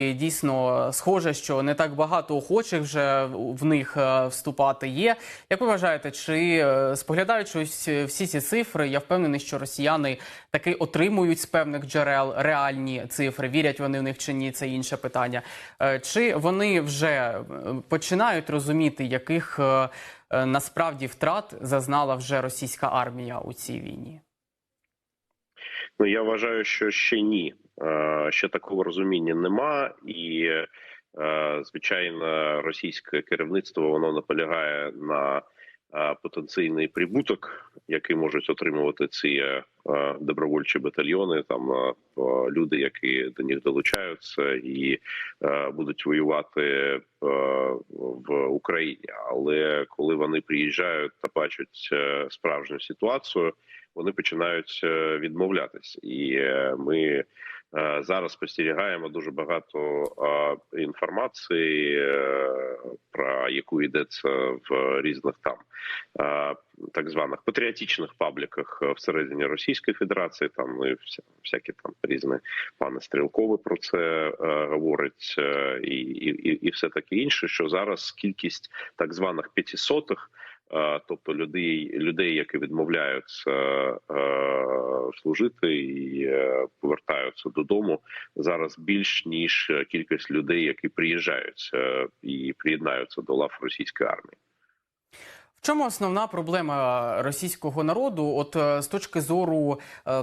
Дійсно схоже, що не так багато охочих вже в них е, вступати є. Як ви вважаєте, чи е, споглядаючи ось всі ці цифри, я впевнений, що росіяни таки отримують з певних джерел реальні цифри, вірять вони в них чи ні, це інше питання. Е, Чи вони вже е, починають розуміти, яких е, е, насправді втрат зазнала вже російська армія у цій війні? Ну я вважаю, що ще ні. Е, Ще такого розуміння нема, і е, звичайно, російське керівництво воно наполягає на е, потенційний прибуток, який можуть отримувати ці е, добровольчі батальйони. Там е, люди, які до них долучаються, і е, будуть воювати е, в Україні. Але коли вони приїжджають та бачать е, справжню ситуацію вони починають е, відмовлятись, і е, ми е, зараз спостерігаємо дуже багато е, інформації, е, про яку йдеться в різних там е, так званих патріотичних пабліках всередині Російської Федерації. Там ну, і вся, всякі там різні пане Стрілкове про це е, говорить, е, і, і, і все таке інше. Що зараз кількість так званих п'ятисотих тобто людей, людей, які відмовляються е, служити і е, повертаються додому, зараз більш ніж кількість людей, які приїжджають і приєднаються до лав російської армії. В чому основна проблема російського народу, от е, з точки зору е,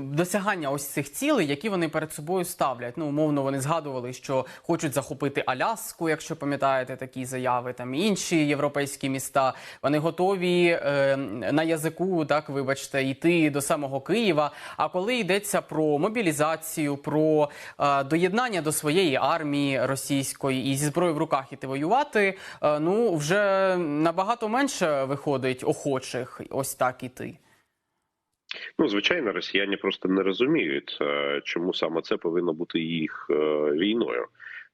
досягання ось цих цілей, які вони перед собою ставлять? Ну, умовно, вони згадували, що хочуть захопити Аляску, якщо пам'ятаєте такі заяви, там інші європейські міста. Вони готові е, на язику, так вибачте, йти до самого Києва. А коли йдеться про мобілізацію, про е, доєднання до своєї армії російської і зі зброєю в руках іти воювати, е, ну вже на набагато менше виходить охочих ось так іти. Ну, звичайно, росіяни просто не розуміють, е, чому саме це повинно бути їх е, війною.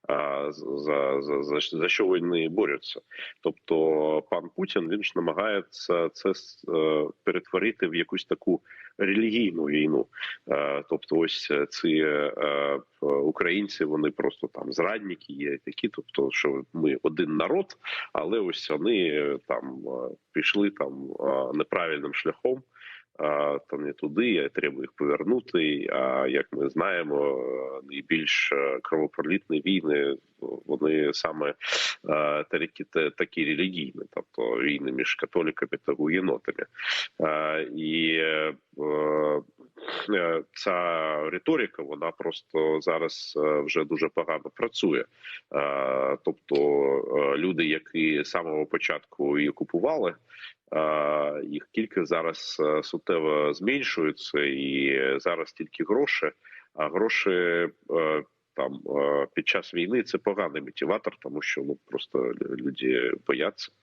За за, за, за що вони борються? Тобто, пан Путін він ж намагається це е, перетворити в якусь таку релігійну війну. Тобто, ось ці українці, вони просто там зрадники є такі. Тобто, що ми один народ, але ось вони там пішли там неправильним шляхом там не туди, треба їх повернути. А як ми знаємо, найбільш е, кровопролітні війни вони саме такі, такі релігійні, тобто війни між католиками та гуєнотами. І е, е, ця риторика, вона просто зараз вже дуже погано працює. Тобто люди, які з самого початку її купували їх кількість зараз е, суттєво зменшується, і зараз тільки гроші. А гроші е, там е, під час війни це поганий мотиватор, тому що ну просто люди бояться.